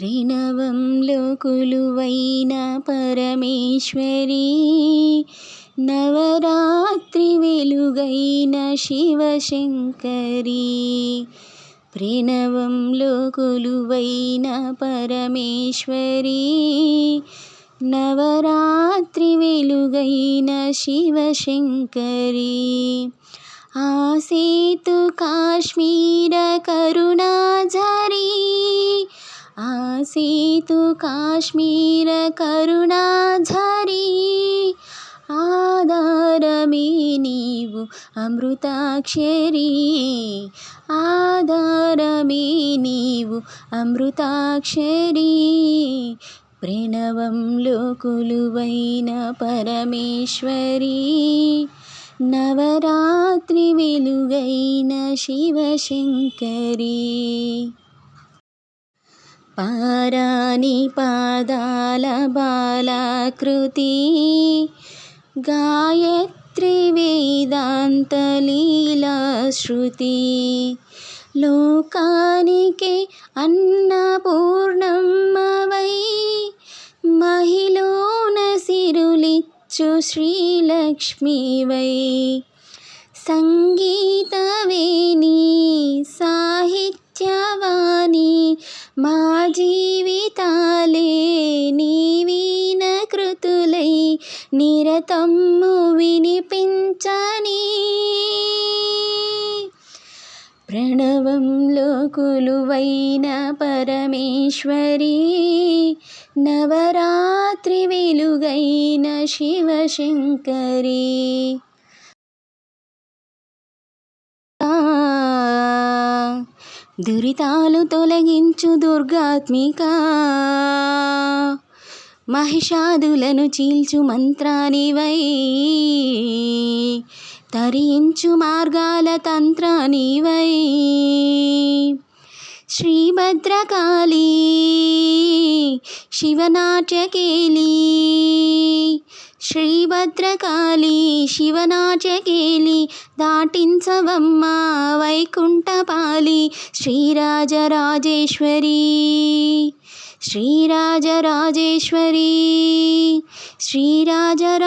ప్రణవంలో కొలువైన పరమేశ్వరి నవరాత్రి వెలుగైన శివశంకరి. ప్రణవంలో కొలువైన పరమేశ్వరి నవరాత్రి వెలుగైన శివశంకరి. ఆసేతు కాశ్మీర కరుణాజరి సీతు కాశ్మీర కరుణాఝరి ఆధారమే నీవు అమృతాక్షరి ఆధారమే నీవు అమృతాక్షరి. ప్రణవంలో కొలువైన పరమేశ్వరి నవరాత్రి వెలుగైన శివశంకరి. పారాని పాదాల బాలాకృతి గాయత్రి వేదాంత లీలా శృతి. లోకానికి అన్నపూర్ణమ్మవై మహిళన సిరులిచ్చు శ్రీలక్ష్మివై. సంగీతవేణి సాహిత్య తమ్ము వినిపించని. ప్రణవంలో కొలువైన పరమేశ్వరి నవరాత్రి వెలుగైన శివశంకరి. దురితాలు తొలగించు దుర్గాత్మిక. మహిషాదులను చీల్చు మంత్రానివై. తరించు మార్గాల తంత్రానివై. శ్రీభద్రకాళీ శివనాట్యకేళీ. శ్రీభద్రకాళీ శివనాచకేలి దాటించవమ్మ వైకుంఠపాలి శ్రీరాజరాజేశ్వరి శ్రీరాజరాజేశ్వరి శ్రీరాజరాజేశ్వరి.